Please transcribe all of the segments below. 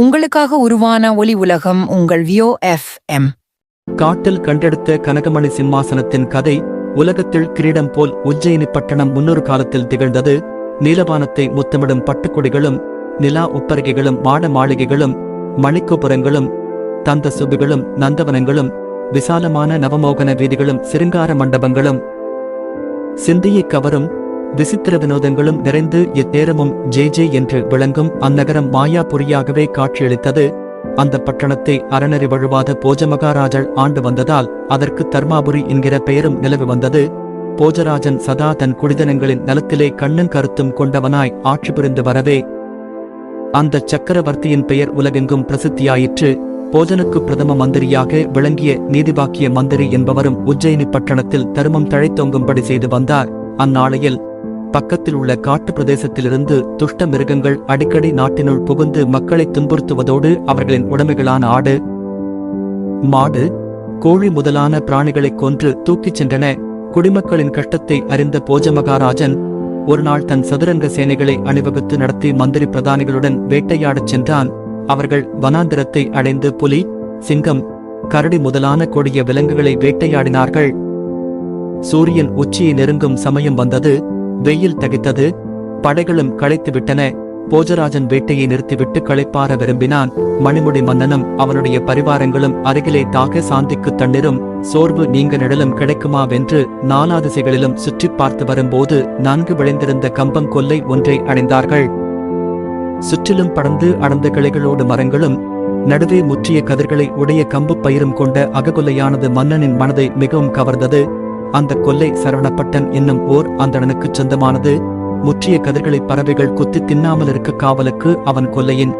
உங்களுக்காக உருவான ஒலி உலகம் உங்கள் வியோ எஃப் எம் காட்டில் கண்டெடுத்த கனகமணி சிம்மாசனத்தின் கதை உலகத்தில் கிரீடம் போல் உஜ்ஜயினி பட்டணம் முன்னொரு காலத்தில் திகழ்ந்தது. நீலவானத்தை முத்தமிடும் பட்டுக்கொடிகளும் நிலா உப்பரகைகளும் மாட மாளிகைகளும் மணிக்கோபுரங்களும் தந்த சுபிகளும் நந்தவனங்களும் விசாலமான நவமோகன வீதிகளும் சிருங்கார மண்டபங்களும். சிந்தியை கவரும் விசித்திர வினோதங்களும் நிறைந்து எத்தேரமும் ஜே ஜே என்று விளங்கும் அந்நகரம் மாயாபுரியாகவே காட்சியளித்தது. அந்த பட்டணத்தை அறநெறி வழுவாத போஜமகாராஜர் ஆண்டு வந்ததால் அதற்கு தர்மாபுரி என்கிற பெயரும் நிலவி வந்தது. போஜராஜன் சதா தன் குடிதனங்களின் நலத்திலே கண்ணும் கருத்தும் கொண்டவனாய் ஆட்சி புரிந்து வரவே அந்த சக்கரவர்த்தியின் பெயர் உலகெங்கும் பிரசித்தியாயிற்று. போஜனுக்கு பிரதம மந்திரியாக விளங்கிய நீதிபாக்கிய மந்திரி என்பவரும் உஜ்ஜயினி பட்டணத்தில் தருமம் தழைத்தோங்கும்படி செய்து வந்தார். அந்நாளையில் பக்கத்தில் உள்ள காட்டு பிரதேசத்திலிருந்து துஷ்ட மிருகங்கள் அடிக்கடி நாட்டினுள் புகுந்து மக்களை துன்புறுத்துவதோடு அவர்களின் உடைமைகளான ஆடு மாடு கோழி முதலான பிராணிகளைக் கொன்று தூக்கிச் சென்றன. குடிமக்களின் கஷ்டத்தை அறிந்த போஜ மகாராஜன் ஒருநாள் தன் சதுரங்க சேனைகளை அணிவகுத்து நடத்தி மந்திரி பிரதானிகளுடன் வேட்டையாடச் சென்றான். அவர்கள் வனாந்திரத்தை அடைந்து புலி சிங்கம் கரடி முதலான கொடிய விலங்குகளை வேட்டையாடினார்கள். சூரியன் உச்சியை நெருங்கும் சமயம் வந்தது. வெயில் தகித்தது. படைகளும் களைத்துவிட்டன. போஜராஜன் வேட்டையை நிறுத்திவிட்டு களைப்பார விரும்பினான். மணிமுடி மன்னனும் அவனுடைய பரிவாரங்களும் அருகிலே தாக சாந்திக்கு தண்ணீரும் சோர்வு நீங்க நிழலும் கிடைக்குமாவென்று நாலா திசைகளிலும் சுற்றிப் பார்த்து வரும்போது நன்கு விளைந்திருந்த கம்பம் கொல்லை ஒன்றை அடைந்தார்கள் சுற்றிலும் படர்ந்து அடர்ந்த கிளைகளோடு மரங்களும் நடுவே முற்றிய கதிர்களை உடைய கம்பு பயிரும் கொண்ட அககொல்லையானது மன்னனின் மனதை மிகவும் கவர்ந்தது. அந்த கொல்லை சரவணப்பட்டன் என்னும் ஓர் அந்தணனுக்குச் சொந்தமானது. முற்றிய கதிர்களை பறவைகள் குத்தி தின்னாமல் இருக்க காவலுக்கு அவன் கொல்லையின்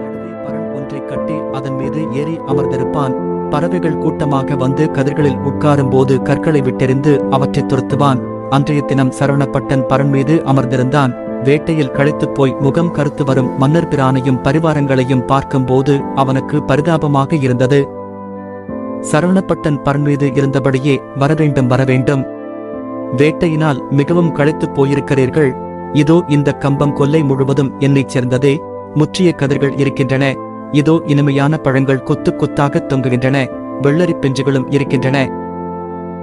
நடுவே ஒன்றை கட்டி அதன் மீது ஏறி அமர்ந்திருப்பான். பறவைகள் கூட்டமாக வந்து கதிர்களில் உட்காரும் போது கற்களை விட்டெறிந்து அவற்றைத் துரத்துவான். அன்றைய தினம் சரவணப்பட்டன் பரன் மீது அமர்ந்திருந்தான். வேட்டையில் களைத்துப் போய் முகம் கருத்து வரும் மன்னர் பிரானையும் பரிவாரங்களையும் பார்க்கும்போது அவனுக்கு பரிதாபமாக இருந்தது. சரவணப்பட்டன் பரன்மீது இருந்தபடியே வரவேண்டும் வரவேண்டும். வேட்டையினால் மிகவும் களைத்துப் போயிருக்கிறீர்கள். இதோ இந்த கம்பம் கொல்லை முழுவதும் என்னைச் சேர்ந்ததே. முற்றிய கதிர்கள் இருக்கின்றன. இதோ இனிமையான பழங்கள் கொத்து கொத்தாக தொங்குகின்றன. வெள்ளரிப் பிஞ்சுகளும் இருக்கின்றன.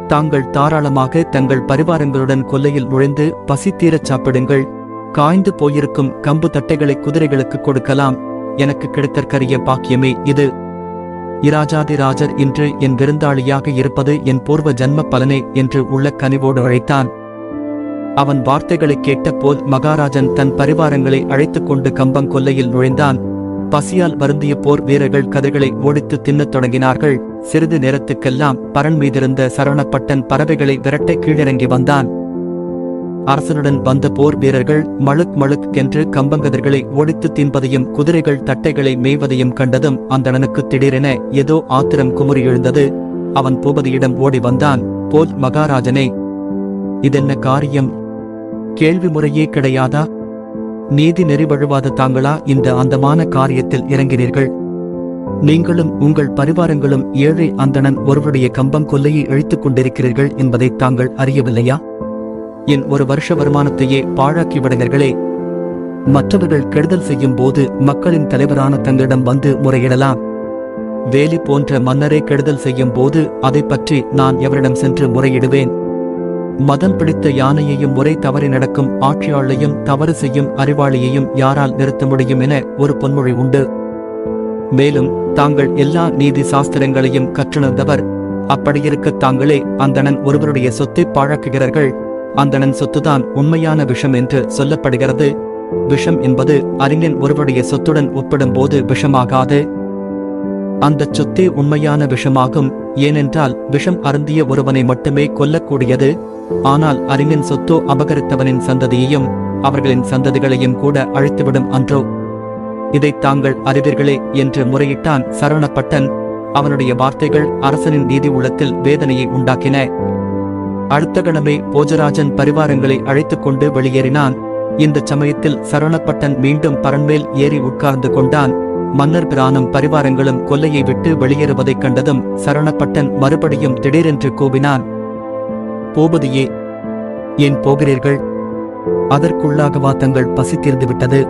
தாங்கள் தாராளமாக தங்கள் பரிவாரங்களுடன் கொல்லையில் நுழைந்து பசி தீரச் சாப்பிடுங்கள். காய்ந்து போயிருக்கும் கம்பு தட்டைகளை குதிரைகளுக்கு கொடுக்கலாம். எனக்கு கிடைத்தற்கரிய பாக்கியமே இது. இராஜாதிராஜர் இன்று என் விருந்தாளியாக இருப்பது என் பூர்வ ஜன்ம பலனே என்று உள்ள கனிவோடு அழைத்தான். அவன் வார்த்தைகளைக் கேட்ட போல் மகாராஜன் தன் பரிவாரங்களை அழைத்துக் கொண்டு கம்பங் கொல்லையில் நுழைந்தான். பசியால் வருந்திய போர் வீரர்கள் கதைகளை ஓடித்து தின்னத் தொடங்கினார்கள். சிறிது நேரத்துக்கெல்லாம் பரன் மீதிருந்த சரவணப்பட்டன் பறவைகளை விரட்ட கீழிறங்கி வந்தான். அரசனுடன் வந்த போர் வீரர்கள் மழுக் மழுக் என்று கம்பங்கதிர்களை ஓடித்து தின்பதையும் குதிரைகள் தட்டைகளை மேய்வதையும் கண்டதும் அந்தணனுக்கு திடீரென ஏதோ ஆத்திரம் குமுறி எழுந்தது. அவன் பூபதியிடம் ஓடி வந்தான். போல் மகாராஜனே இதென்ன காரியம்? கேள்வி முறையே கிடையாதா? நீதி நெறிவழுவாத தாங்களா இந்த அந்தமான காரியத்தில் இறங்கினீர்கள்? நீங்களும் உங்கள் பரிவாரங்களும் ஏழை அந்தணன் ஒருவருடைய கம்பம் கொல்லையை இழுத்துக் கொண்டிருக்கிறீர்கள் என்பதை தாங்கள் அறியவில்லையா? என் ஒரு வருஷ வருமானத்தையே பாழாக்கி விடுங்கர்களே. மற்றவர்கள் கெடுதல் செய்யும் போது மக்களின் தலைவரான தங்களிடம் வந்து முறையிடலாம். வேலி போன்ற மன்னரே கெடுதல் செய்யும் போது அதை பற்றி நான் எவரிடம் சென்று முறையிடுவேன். மதம் பிடித்த யானையையும் முறை தவறி நடக்கும் ஆட்சியாளையும் தவறு செய்யும் அறிவாளியையும் யாரால் நிறுத்த முடியும் என ஒரு பொன்மொழி உண்டு. மேலும் தாங்கள் எல்லா நீதி சாஸ்திரங்களையும் கற்றுணர்ந்தவர். அப்படியிருக்க தாங்களே அந்தணன் ஒருவருடைய சொத்தை பாழாக்குகிறார்கள். அந்தணன் சொத்துதான் உண்மையான விஷம் என்று சொல்லப்படுகிறது. விஷம் என்பது அறிஞன் ஒருவருடைய சொத்துடன் ஒப்பிடும்போது விஷமாகாது. அந்தச் சொத்தே உண்மையான விஷமாகும் ஏனென்றால் விஷம் அருந்திய ஒருவனை மட்டுமே கொல்லக்கூடியது. ஆனால் அறிஞன் சொத்தோ அபகரித்தவனின் சந்ததியையும் அவர்களின் சந்ததிகளையும் கூட அழித்துவிடும் அன்றோ. இதைத் தாங்கள் அறிவீர்களே என்று முறையிட்டான் சரவணப்பட்டன். அவனுடைய வார்த்தைகள் அரசனின் நீதி உள்ளத்தில் வேதனையை உண்டாக்கின. அடுத்த கிழமை போஜராஜன் பரிவாரங்களை அழைத்துக் கொண்டு வெளியேறினான். இந்த சமயத்தில் சரவணப்பட்டன் மீண்டும் பரன்மேல் ஏறி உட்கார்ந்து கொண்டான். மன்னர் பிரானும் பரிவாரங்களும் கொல்லையை விட்டு வெளியேறுவதைக் கண்டதும் சரணப்பட்டன் மறுபடியும் திடீரென்று கூவினான். போபதியே ஏன் போகிறீர்கள்? அதற்குள்ளாகவா தங்கள் பசி தீர்ந்துவிட்டது?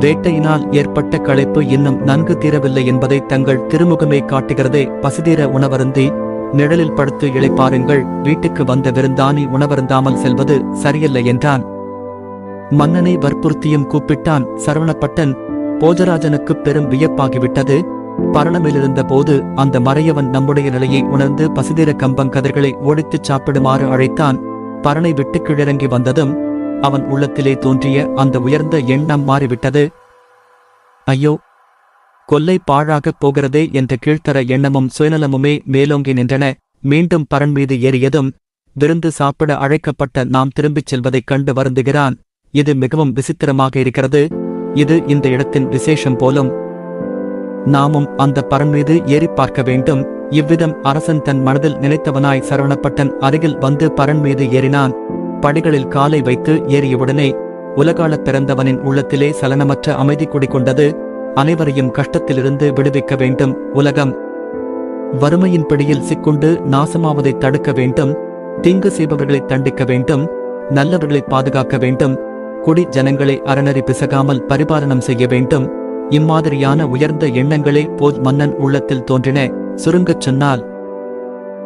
வேட்டையினால் ஏற்பட்ட களைப்பு இன்னும் நன்கு தீரவில்லை என்பதை தங்கள் திருமுகமே காட்டுகிறதே பசிதீர உணவருந்தி. நிழலில் படுத்து இழைப்பாருங்கள் வீட்டுக்கு வந்த விருந்தானி உணவருந்தாமல் செல்வது சரியல்ல என்றான். மன்னனை வற்புறுத்தியும் கூப்பிட்டான் சரவணப்பட்டன். போஜராஜனுக்கு பெரும் வியப்பாகிவிட்டது. பரணமிலிருந்த போது அந்த மறையவன் நம்முடைய நிலையை உணர்ந்து பசிதீர கம்பங்கதிர்களை ஓடித்துச் சாப்பிடுமாறு அழைத்தான். பரணை விட்டு கீழிறங்கி வந்ததும் அவன் உள்ளத்திலே தோன்றிய அந்த உயர்ந்த எண்ணம் மாறிவிட்டது. ஐயோ கொல்லை பாழாகப் போகிறதே என்ற கீழ்த்தர எண்ணமும் சுயநலமுமே மேலோங்கி நின்றன. மீண்டும் பரன் மீது ஏறியதும் விருந்து சாப்பிட அழைக்கப்பட்ட நாம் திரும்பிச் செல்வதைக் கண்டு வருந்துகிறான். இது மிகவும் விசித்திரமாக இருக்கிறது. இது இந்த இடத்தின் விசேஷம் போலும். நாமும் அந்த பரன் மீது ஏறிப் பார்க்க வேண்டும். இவ்விதம் அரசன் தன் மனதில் நினைத்தவனாய் சரவணப்பட்டன் அருகில் வந்து பரன் மீது ஏறினான். படிகளில் காலை வைத்து ஏறியவுடனே உலகாளப் பிறந்தவனின் உள்ளத்திலே சலனமற்ற அமைதி குடிகொண்டது. அனைவரையும் கஷ்டத்திலிருந்து விடுவிக்க வேண்டும். உலகம் வறுமையின் பிடியில் சிக்குண்டு நாசமாவதை தடுக்க வேண்டும். தீங்கு செய்பவர்களை தண்டிக்க வேண்டும். நல்லவர்களை பாதுகாக்க வேண்டும். குடி ஜனங்களை அறநறி பிசகாமல் பரிபாலனம் செய்ய வேண்டும். இம்மாதிரியான உயர்ந்த எண்ணங்களே போஜ் மன்னன் உள்ளத்தில் தோன்றின. சுருங்கச் சொன்னால்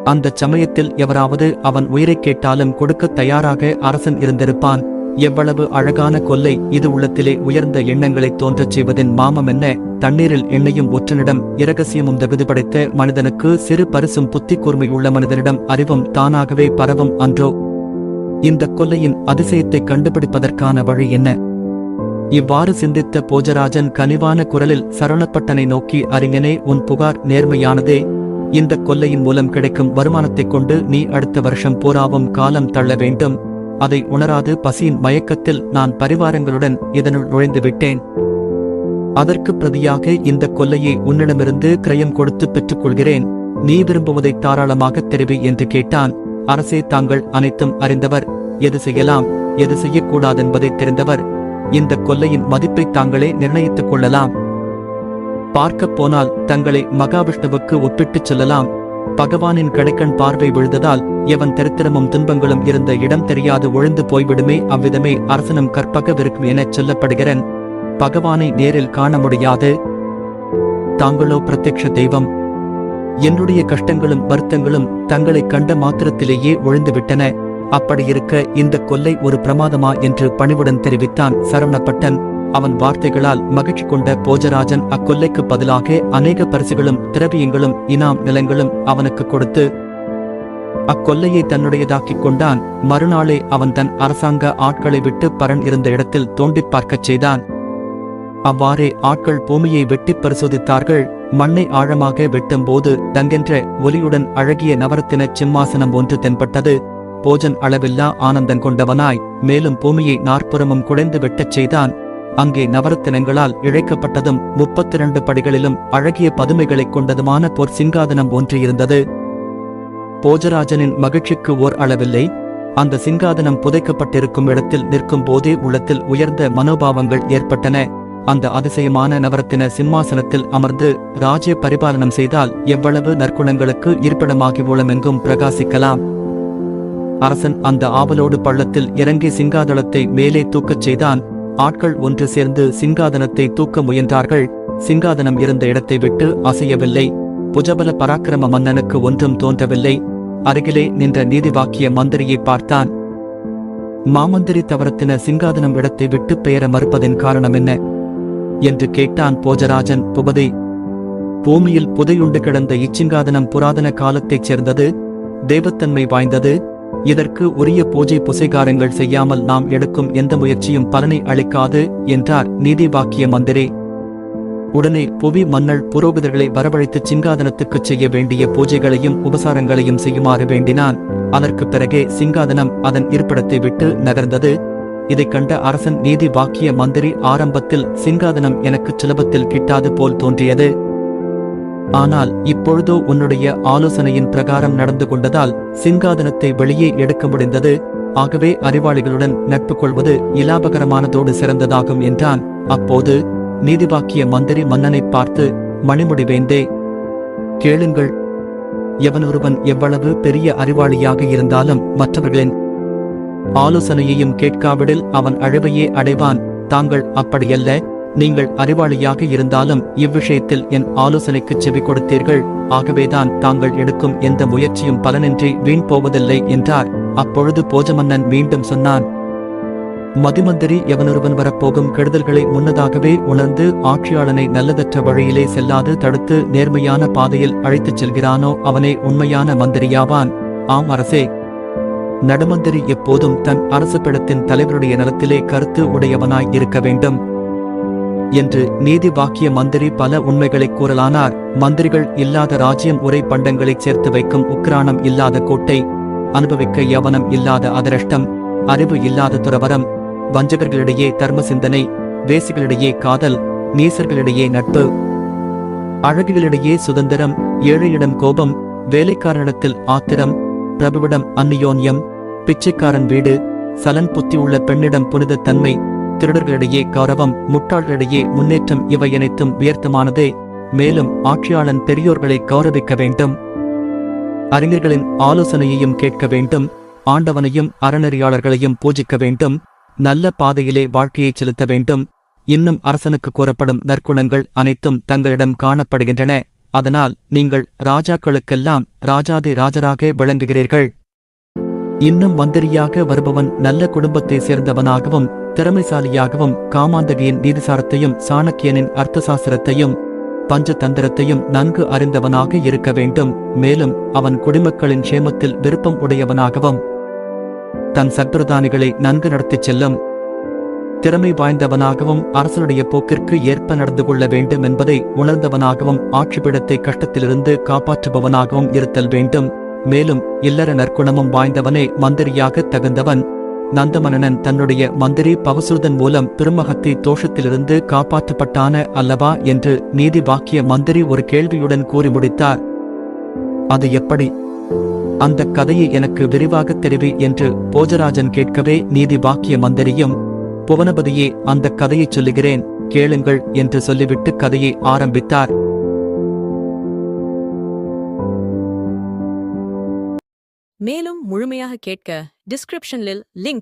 அந்தச் சமயத்தில் எவராவது அவன் உயிரைக் கேட்டாலும் கொடுக்கத் தயாராக அரசன் இருந்திருப்பான். எவ்வளவு அழகான கொல்லை இது உள்ளத்திலே உயர்ந்த எண்ணங்களைத் தோன்றச் செய்வதின் மாமம் என்ன? தண்ணீரில் எண்ணெயும் ஒற்றனிடம் இரகசியமும் தகுதிபடைத்த மனிதனுக்கு சிறு பரிசும் புத்தி கூர்மை உள்ள மனிதனிடம் அறிவும் தானாகவே பரவும் அன்றோ? இந்த கொல்லையின் அதிசயத்தை கண்டுபிடிப்பதற்கான வழி என்ன? இவ்வாறு சிந்தித்த போஜராஜன் கனிவான குரலில் சரவணப்பட்டனை நோக்கி அறிஞனே உன் புகார் நேர்மையானதே. இந்த கொல்லையின் மூலம் கிடைக்கும் வருமானத்தைக் கொண்டு நீ அடுத்த வருஷம் பூராவும் காலம் தள்ள வேண்டும். அதை உணராது பசியின் மயக்கத்தில் நான் பரிவாரங்களுடன் இதனுள் நுழைந்து விட்டேன் அதற்கு பிரதியாக இந்த கொல்லையை உன்னிடமிருந்து கிரயம் கொடுத்து பெற்றுக்கொள்கிறேன். நீ விரும்புவதை தாராளமாக தெரிவி என்று கேட்டான். அரசே தாங்கள் அனைத்தும் அறிந்தவர். எது செய்யலாம்? எது செய்யக்கூடாதென்பதை தெரிந்தவர். இந்த கொல்லையின் மதிப்பை தாங்களே நிர்ணயித்துக் கொள்ளலாம். பார்க்கப் போனால் தங்களை மகாவிஷ்ணுவுக்கு ஒப்பிட்டுச் சொல்லலாம். பகவானின் கடைக்கண் பார்வை விழுந்ததால் எவன் தரித்திரமும் துன்பங்களும் இருந்த இடம் தெரியாது ஒழுந்து போய்விடுமே அவ்விதமே அரசனும் கற்பகவிருக்கும் எனச் சொல்லப்படுகிறன். பகவானை நேரில் காண முடியாது. தாங்களோ பிரத்யக்ஷ தெய்வம். என்னுடைய கஷ்டங்களும் வருத்தங்களும் தங்களை கண்ட மாத்திரத்திலேயே ஒழிந்துவிட்டன. அப்படியிருக்க இந்த கொல்லை ஒரு பிரமாதமா என்று பணிவுடன் தெரிவித்தான் சரவணப்பட்டன். அவன் வார்த்தைகளால் மகிழ்ச்சி கொண்ட போஜராஜன் அக்கொல்லைக்கு பதிலாக அநேக பரிசுகளும் திரவியங்களும் இனாம் நிலங்களும் அவனுக்கு கொடுத்து அக்கொல்லையை தன்னுடையதாக்கிக் கொண்டான். மறுநாளே அவன் தன் அரசாங்க ஆட்களை விட்டு பரன் இருந்த இடத்தில் தோண்டிப் பார்க்கச் செய்தான். அவ்வாறே ஆட்கள் பூமியை வெட்டிப் பரிசோதித்தார்கள். மண்ணை ஆழமாக வெட்டும்போது தங்கென்ற ஒலியுடன் அழகிய நவரத்தின சிம்மாசனம் ஒன்று தென்பட்டது. போஜன் அளவில்லா ஆனந்தம் கொண்டவனாய் மேலும் பூமியை நாற்புறமும் குடைந்து வெட்டச் செய்தான். அங்கே நவரத்தினங்களால் இழைக்கப்பட்டதும் முப்பத்திரண்டு படிகளிலும் அழகிய பதுமைகளைக் கொண்டதுமான பொற் சிங்காதனம் ஒன்று இருந்தது. போஜராஜனின் மகிழ்ச்சிக்கு ஓர் அளவில்லை. அந்த சிங்காதனம் புதைக்கப்பட்டிருக்கும் இடத்தில் நிற்கும் போதே உள்ளத்தில் உயர்ந்த மனோபாவங்கள் ஏற்பட்டன. அந்த அதிசயமான நவரத்தின சிம்மாசனத்தில் அமர்ந்து ராஜ்ய பரிபாலனம் செய்தால் எவ்வளவு நற்குணங்களுக்கு இருப்பிடமாகி மூலமெங்கும் பிரகாசிக்கலாம். அரசன் அந்த ஆவலோடு பள்ளத்தில் இறங்கி சிங்காதளத்தை மேலே தூக்கச் செய்தான். ஆட்கள் ஒன்று சேர்ந்து சிங்காதனத்தை தூக்க முயன்றார்கள். சிங்காதனம் இருந்த இடத்தை விட்டு அசையவில்லை. புஜபல பராக்கிரம மன்னனுக்கு ஒன்றும் தோன்றவில்லை. அருகிலே நின்ற நீதிவாக்கிய மந்திரியை பார்த்தான். மாமந்திரி தவறத்தின சிங்காதனம் இடத்தை விட்டு பெயர மறுப்பதின் காரணம் என்ன? என்று கேட்டான் போஜராஜன் புபதி. பூமியில் புதையுண்டு கிடந்த இச்சிங்காதனம் புராதன காலத்தைச் சேர்ந்தது தெய்வத்தன்மை வாய்ந்தது இதற்கு உரிய பூஜை புசைகாரங்கள் செய்யாமல் நாம் எடுக்கும் எந்த முயற்சியும் பலனை அளிக்காது என்றார் நீதிவாக்கிய மந்திரி. உடனே புவி மன்னல் புரோகிதர்களை வரவழைத்து சிங்காதனத்துக்குச் செய்ய வேண்டிய பூஜைகளையும் உபசாரங்களையும் செய்யுமாறு வேண்டினான். அதற்குப் பிறகே சிங்காதனம் அதன் இருப்பிடத்தை விட்டு நகர்ந்தது. இதைக் கண்ட அரசன் நீதி வாக்கிய மந்திரி ஆரம்பத்தில் சிங்காதனம் எனக்குச் சுலபத்தில் கிட்டாது போல் தோன்றியது. ஆனால் இப்பொழுதோ உன்னுடைய ஆலோசனையின் பிரகாரம் நடந்து கொண்டதால் சிங்காதனத்தை வெளியே எடுக்க முடிந்தது. ஆகவே அறிவாளிகளுடன் நட்பு கொள்வது இலாபகரமானதோடு சிறந்ததாகும் என்றான். அப்போது நீதிவாக்கிய மந்திரி மன்னனைப் பார்த்து மணிமுடிவேந்தே கேளுங்கள். எவனொருவன் எவ்வளவு பெரிய அறிவாளியாக இருந்தாலும் மற்றவர்களின் ஆலோசனையையும் கேட்காவிடில் அவன் அழிவையே அடைவான். தாங்கள் அப்படியல்ல நீங்கள் அறிவாளியாக இருந்தாலும் இவ்விஷயத்தில் என் ஆலோசனைக்கு செவி கொடுத்தீர்கள். ஆகவேதான் தாங்கள் எடுக்கும் எந்த முயற்சியும் பலனின்றி வீண் போவதில்லை என்றார். அப்பொழுது போஜமன்னன் மீண்டும் சொன்னான் மதுமந்திரி எவனொருவன் வரப்போகும் கெடுதல்களை முன்னதாகவே உணர்ந்து ஆட்சியாளனை நல்லதற்ற வழியிலே செல்லாது தடுத்து நேர்மையான பாதையில் அழைத்துச் செல்கிறானோ அவனே உண்மையான மந்திரியாவான். ஆம் அரசே. நடுமந்திரி எப்போதும் தன் அரசு பிடத்தின் தலைவருடைய நலத்திலே கருத்து உடையவனாய் இருக்க வேண்டும். என்று நீதி வாக்கிய மந்திரி பல உண்மைகளை கூறலானார். மந்திரிகள் இல்லாத ராஜ்யம் உரை பண்டங்களைச் சேர்த்து வைக்கும் உக்ராணம் இல்லாத கோட்டை. அனுபவிக்க யவனம் இல்லாத அதிரஷ்டம். அறிவு இல்லாத துறவரம். வஞ்சகர்களிடையே தர்ம சிந்தனை வேசிகளிடையே காதல் நீசர்களிடையே நட்பு. அழகிகளிடையே சுதந்திரம் ஏழையிடம் கோபம் வேலைக்காரனிடத்தில் ஆத்திரம் பிரபுவிடம் அந்நியோன்யம் பிச்சைக்காரன் வீடு சலன் புத்தி உள்ள பெண்ணிடம் புனித தன்மை திருடர்களிடையே கௌரவம் முட்டாள்களிடையே முன்னேற்றம் இவை அனைத்தும் வியர்த்தமானதே. மேலும் ஆட்சியாளன் பெரியோர்களை கௌரவிக்க வேண்டும். அறிஞர்களின் ஆலோசனையையும் கேட்க வேண்டும். ஆண்டவனையும் அறநெறியாளர்களையும் பூஜிக்க வேண்டும். நல்ல பாதையிலே வாழ்க்கையை செலுத்த வேண்டும். இன்னும் அரசனுக்கு கூறப்படும் நற்குணங்கள் அனைத்தும் தங்களிடம் காணப்படுகின்றன. அதனால் நீங்கள் ராஜாக்களுக்கெல்லாம் ராஜாதி ராஜராக விளங்குகிறீர்கள். இன்னும் மந்திரியாக வருபவன் நல்ல குடும்பத்தை சேர்ந்தவனாகவும் திறமைசாலியாகவும் காமாந்தகியின் நீதிசாரத்தையும் சாணக்கியனின் அர்த்தசாஸ்திரத்தையும் பஞ்சதந்திரத்தையும் நன்கு அறிந்தவனாக இருக்க வேண்டும். மேலும் அவன் குடிமக்களின் சேமத்தில் விருப்பம் உடையவனாகவும் தன் சக்கரதானிகளை நன்கு நடத்திச் செல்லும். திறமை வாய்ந்தவனாகவும் அரசனுடைய போக்கிற்கு ஏற்ப நடந்து கொள்ள வேண்டும் என்பதை உணர்ந்தவனாகவும் ஆட்சிபிடத்தை கஷ்டத்திலிருந்து காப்பாற்றுபவனாகவும் இருத்தல் வேண்டும். மேலும் இல்லற நற்குணமும் வாய்ந்தவனே மந்திரியாக தகுந்தவன். நந்தமன்னன் தன்னுடைய மந்திரி பவசுதன் மூலம் திருமகத்தை தோஷத்திலிருந்து காப்பாற்றப்பட்டான அல்லவா என்று நீதி வாக்கிய மந்திரி ஒரு கேள்வியுடன் கூறி முடித்தார். அது எப்படி? அந்த கதையை எனக்கு விரிவாக தெரிவி என்று போஜராஜன் கேட்கவே நீதி வாக்கிய மந்திரியும் புவனபதியே அந்த கதையை சொல்லுகிறேன் கேளுங்கள் என்று சொல்லிவிட்டு கதையை ஆரம்பித்தார். மேலும் முழுமையாக கேட்க டிஸ்கிரிப்ஷனில் லிங்க்